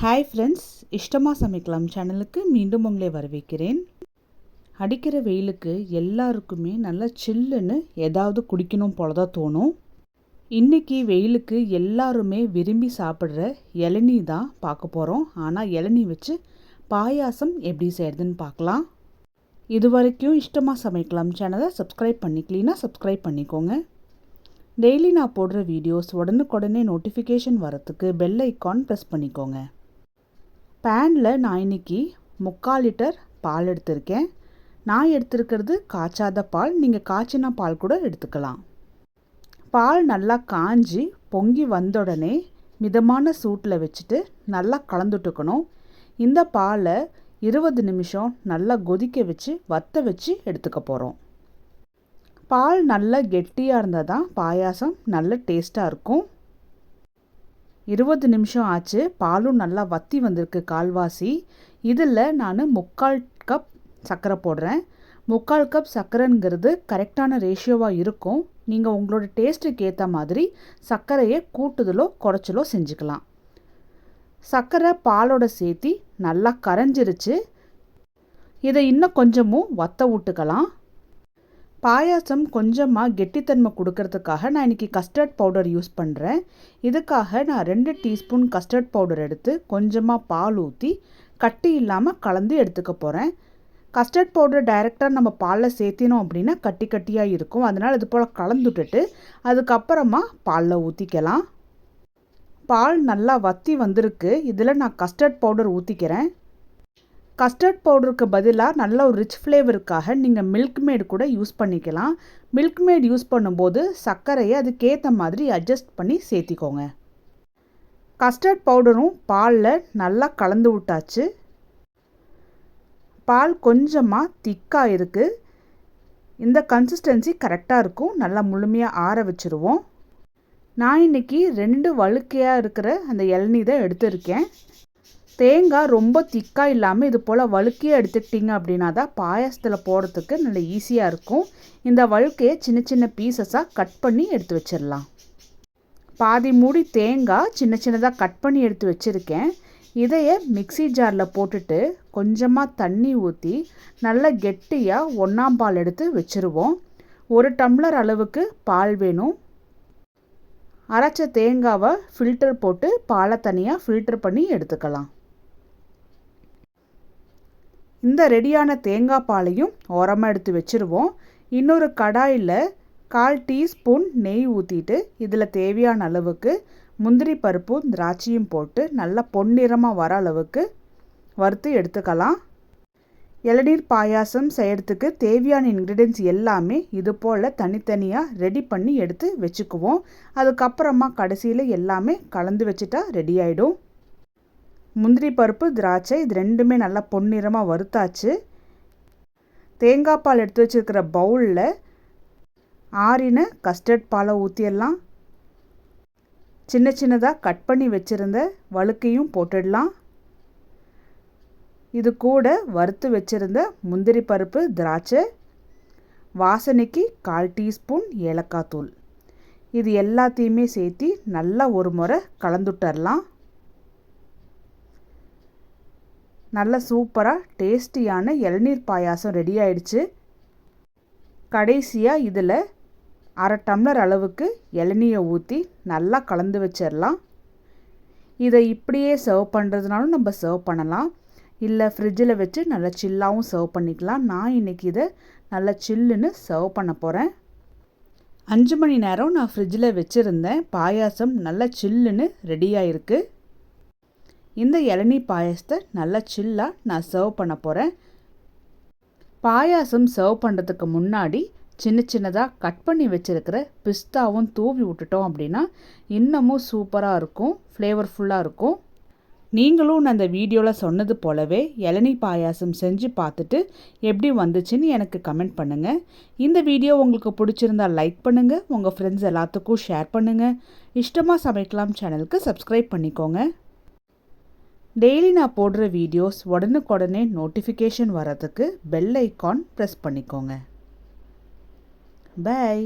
Hi friends இஷ்டமாக சமைக்கலாம் சேனலுக்கு மீண்டும் உங்களை வரவேற்கிறேன். அடிக்கிற வெயிலுக்கு எல்லாருக்குமே நல்லா சில்லுன்னு ஏதாவது குடிக்கணும் போல தான் தோணும். இன்றைக்கி வெயிலுக்கு எல்லாருமே விரும்பி சாப்பிட்ற இளநீ தான் பார்க்க போகிறோம் ஆனால் இளநீ வச்சு பாயாசம் எப்படி செய்கிறதுன்னு பார்க்கலாம். இது வரைக்கும் இஷ்டமாக சமைக்கலாம் சேனலை சப்ஸ்கிரைப் பண்ணிக்கலீன்னா சப்ஸ்கிரைப் பண்ணிக்கோங்க. டெய்லி நான் போடுற வீடியோஸ் உடனுக்குடனே நோட்டிஃபிகேஷன் வரத்துக்கு பெல் ஐக்கான் ப்ரெஸ் பண்ணிக்கோங்க. பேனில் நான் இன்றைக்கி முக்கால் லிட்டர் பால் எடுத்திருக்கேன். நான் எடுத்திருக்கிறது காய்ச்சாத பால். நீங்கள் காய்ச்சின பால் கூட எடுத்துக்கலாம். பால் நல்லா காஞ்சி பொங்கி வந்தோடனே மிதமான சூட்டில் வச்சுட்டு நல்லா கலந்துட்டுக்கணும். இந்த பாலை இருபது நிமிஷம் நல்லா கொதிக்க வச்சு வத்த வச்சு எடுத்துக்க போகிறோம் பால் நல்லா கெட்டியாக இருந்தால் தான் பாயாசம் நல்ல டேஸ்ட்டாக இருக்கும். இருபது நிமிஷம் ஆச்சு. பாலும் நல்லா வத்தி வந்திருக்கு கால்வாசி. இதில் நான் முக்கால் கப் சர்க்கரை போடுறேன். முக்கால் கப் சர்க்கரைங்கிறது கரெக்டான ரேஷியோவாக இருக்கும். நீங்கள் உங்களோட டேஸ்ட்டுக்கு ஏற்ற மாதிரி சர்க்கரையை கூட்டுதலோ குறைச்சலோ செஞ்சுக்கலாம். சர்க்கரை பாலோட சேர்த்தி நல்லா கரைஞ்சிருச்சு. இதை இன்னும் கொஞ்சமும் வத்த விட்டுக்கலாம். பாயாசம் கொஞ்சமாக கெட்டித்தன்மை கொடுக்கறதுக்காக நான் இன்றைக்கி கஸ்டர்ட் பவுடர் யூஸ் பண்ணுறேன் இதுக்காக நான் ரெண்டு டீஸ்பூன் கஸ்டர்ட் பவுடர் எடுத்து கொஞ்சமாக பால் ஊற்றி கட்டி இல்லாமல் கலந்து எடுத்துக்க போகிறேன் கஸ்டர்ட் பவுடர் டைரெக்டாக நம்ம பாலில் சேர்த்தினோம் அப்படின்னா கட்டி கட்டியாக இருக்கும். அதனால் இது போல் கலந்துட்டுட்டு அதுக்கப்புறமா பாலில் ஊற்றிக்கலாம் பால் நல்லா வத்தி வந்திருக்கு. இதில் நான் கஸ்டர்ட் பவுடர் ஊற்றிக்கிறேன் கஸ்டர்ட் பவுடருக்கு பதிலாக நல்ல ஒரு ரிச் ஃப்ளேவருக்காக நீங்கள் மில்க் மேட் கூட யூஸ் பண்ணிக்கலாம். மில்க் மேட் யூஸ் பண்ணும்போது சர்க்கரையை அதுக்கேற்ற மாதிரி அட்ஜஸ்ட் பண்ணி சேர்த்திக்கோங்க. கஸ்டர்ட் பவுடரும் பாலில் நல்லா கலந்து விட்டாச்சு. பால் கொஞ்சமாக திக்காக இருக்குது இந்த கன்சிஸ்டன்சி கரெக்டாக இருக்கும். நல்லா முழுமையாக ஆற வச்சுருவோம். நான் இன்றைக்கி ரெண்டு வழுக்கையாக இருக்கிற அந்த இளநீ தான் எடுத்திருக்கேன். தேங்காய் ரொம்ப திக்காக இல்லாமல் இது போல் வழுக்கையே எடுத்துக்கிட்டிங்க அப்படின்னா தான் பாயாசத்தில் போடுறதுக்கு நல்ல ஈஸியாக இருக்கும். இந்த வழுக்கையை சின்ன சின்ன பீசஸாக கட் பண்ணி எடுத்து வச்சிடலாம். பாதி மூடி தேங்காய் சின்ன சின்னதாக கட் பண்ணி எடுத்து வச்சுருக்கேன். இதையே மிக்சி ஜாரில் போட்டுட்டு கொஞ்சமாக தண்ணி ஊற்றி நல்ல கெட்டியாக ஒன்றாம் பால் எடுத்து வச்சுருவோம். ஒரு டம்ளர் அளவுக்கு பால் வேணும். அரைச்ச தேங்காவை ஃபில்டர் போட்டு பாலை தனியாக ஃபில்டர் பண்ணி எடுத்துக்கலாம். இந்த ரெடியான தேங்காய் பாலையும் ஓரமாக எடுத்து வச்சுருவோம். இன்னொரு கடாயில் கால் டீஸ்பூன் நெய் ஊற்றிட்டு இதில் தேவையான அளவுக்கு முந்திரி பருப்பும் திராட்சையும் போட்டு நல்லா பொன்னிறமாக வர அளவுக்கு வறுத்து எடுத்துக்கலாம். இளநீர் பாயாசம் செய்கிறதுக்கு தேவையான இன்க்ரீடியன்ஸ் எல்லாமே இது போல் தனித்தனியாக ரெடி பண்ணி எடுத்து வச்சுக்குவோம். அதுக்கப்புறமா கடைசியில் எல்லாமே கலந்து வச்சுட்டா ரெடி ஆகிடும் முந்திரி பருப்பு திராட்சை இது ரெண்டுமே நல்லா பொன்னிறமாக வறுத்தாச்சு. தேங்காய் பால் எடுத்து வச்சுருக்கிற பவுலில் ஆறின கஸ்டர்ட் பாலை ஊற்றிடலாம் சின்ன சின்னதாக கட் பண்ணி வச்சுருந்த வழுக்கையும் போட்டுடலாம். இது கூட வறுத்து வச்சுருந்த முந்திரி பருப்பு திராட்சை வாசனைக்கு கால் டீஸ்பூன் ஏலக்காய் தூள். இது எல்லாத்தையுமே சேர்த்தி நல்லா ஒரு முறை கலந்துட்டரலாம். நல்ல சூப்பராக டேஸ்டியான இளநீர் பாயாசம் ரெடி ஆயிடுச்சு. கடைசியாக இதில் அரை டம்ளர் அளவுக்கு இளநியை ஊற்றி நல்லா கலந்து வச்சிடலாம். இதை இப்படியே சர்வ் பண்ணுறதுனாலும் நம்ம சர்வ் பண்ணலாம். இல்லை ஃப்ரிட்ஜில் வச்சு நல்லா சில்லாகவும் சர்வ் பண்ணிக்கலாம். நான் இன்றைக்கி இதை நல்லா சில்லுன்னு சர்வ் பண்ண போகிறேன் அஞ்சு மணி நேரம் நான் ஃப்ரிட்ஜில் வச்சுருந்தேன். பாயாசம் நல்லா சில்லுன்னு ரெடியாக இருக்குது இந்த இளநீ பாயசத்தை நல்லா சில்லாக நான் சர்வ் பண்ண போகிறேன் பாயாசம் சர்வ் பண்ணுறதுக்கு முன்னாடி சின்ன சின்னதாக கட் பண்ணி வச்சுருக்கிற பிஸ்தாவும் தூவி விட்டுட்டோம் அப்படின்னா இன்னமும் சூப்பராக இருக்கும் ஃப்ளேவர்ஃபுல்லாக இருக்கும். நீங்களும் நான் அந்த வீடியோவில் சொன்னது போலவே இளநீ பாயாசம் செஞ்சு பார்த்துட்டு எப்படி வந்துச்சுன்னு எனக்கு கமெண்ட் பண்ணுங்கள் இந்த வீடியோ உங்களுக்கு பிடிச்சிருந்தால் லைக் பண்ணுங்கள் உங்கள் ஃப்ரெண்ட்ஸ் எல்லாத்துக்கும் ஷேர் பண்ணுங்கள் இஷ்டமாக சமைக்கலாம் சேனலுக்கு சப்ஸ்கிரைப் பண்ணிக்கோங்க. டெய்லி நான் போடுற வீடியோஸ் உடனுக்குடனே நோட்டிஃபிகேஷன் வரதுக்கு பெல் ஐக்கான் ப்ரெஸ் பண்ணிக்கோங்க. பாய்